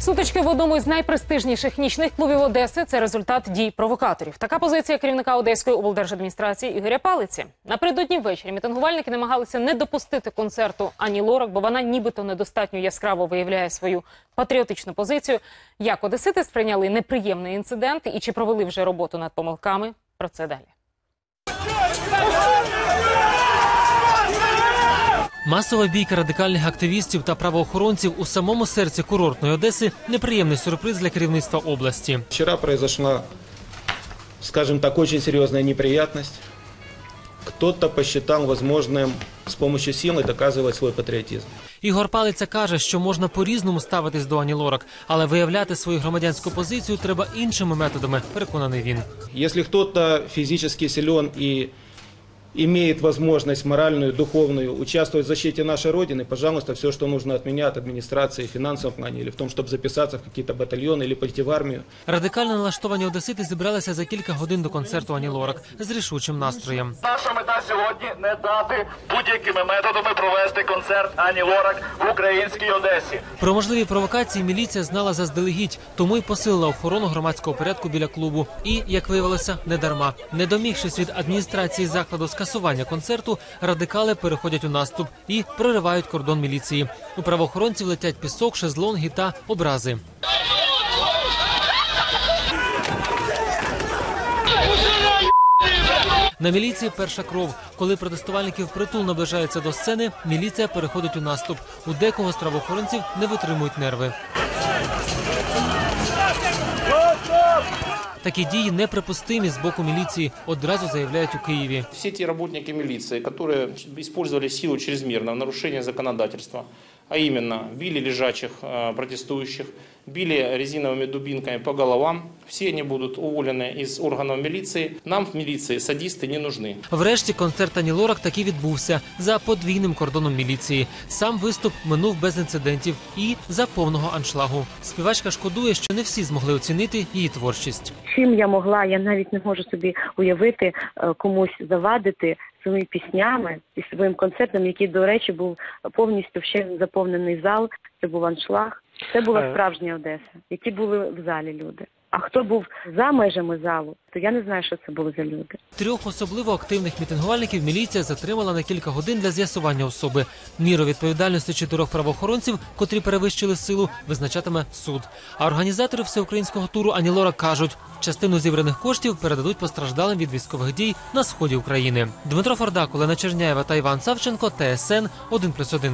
Сутички в одному із найпрестижніших нічних клубів Одеси це результат дій провокаторів. Така позиція керівника Одеської облдержадміністрації Ігоря Палиці. Напередодні ввечері мітингувальники намагалися не допустити концерту Ані Лорак, бо вона нібито недостатньо яскраво виявляє свою патріотичну позицію. Як одесити сприйняли неприємний інцидент і чи провели вже роботу над помилками? Про це далі. Масова бійка радикальних активістів та правоохоронців у самому серці курортної Одеси неприємний сюрприз для керівництва області. Вчера произошла, скажем так, очень серьезная неприятность. Кто-то посчитал возможным с помощью силы доказывать свой патриотизм. Ігор Палиця каже, що можна по-різному ставитись до Ані Лорак, але виявляти свою громадянську позицію треба іншими методами. Переконаний він. Если кто-то физически силен и имеет возможность моральную, духовную участвовать в защите нашей Родины, пожалуйста, все, что нужно от меня, от администрации, в финансовом плане, или в том, чтобы записаться в какие-то батальоны или пойти в армию, Радикально налаштовані одесити зібралися за кілька годин до концерту Ані Лорак з рішучим настроєм. Наша мета сьогодні не дати будь-якими методами провести концерт Ані Лорак в українській Одесі. Про можливі провокації міліція знала заздалегідь, тому й посилила охорону громадського порядку біля клубу. І, як виявилося, не дарма. Не домігшись від адміністрації закладу скасування концерту, радикали переходять у наступ і проривають кордон міліції. У правоохоронців летять пісок, шезлонги та образи. На міліції перша кров. Коли протестувальники впритул наближаються до сцени, міліція переходить у наступ. У декого з правоохоронців не витримують нерви. Такі дії неприпустимі з боку міліції, одразу заявляють у Києві. Всі ті працівники міліції, які використовували силу чрезмірно в нарушення законодательства, а іменно били лежачих э, протестующих, били резиновыми дубинками по головам, все они будут уволены из органов милиции. Нам в милиции садисты не нужны. Врешті концерт Ані Лорак таки відбувся за подвійним кордоном міліції. Сам виступ минув без інцидентів і за повного аншлагу. Співачка шкодує, що не всі змогли оцінити її творчість. чим я могла, я навіть не можу собі уявити е, комусь завадити своїми піснями і своїм концертом, який, до речі, був повністю ще заповнений зал. Це був аншлаг. Це була справжня Одеса, які були в залі люди. А хто був за межами залу, то я не знаю, що це були за люди. Трьох особливо активних мітингувальників міліція затримала на кілька годин для з'ясування особи. Міру відповідальності чотирьох правоохоронців, котрі перевищили силу, визначатиме суд. А організатори всеукраїнського туру Ані Лора кажуть, частину зібраних коштів передадуть постраждалим від військових дій на сході України. Дмитро Фордак, Олена Черняєва та Іван Савченко, ТСН 1+,1.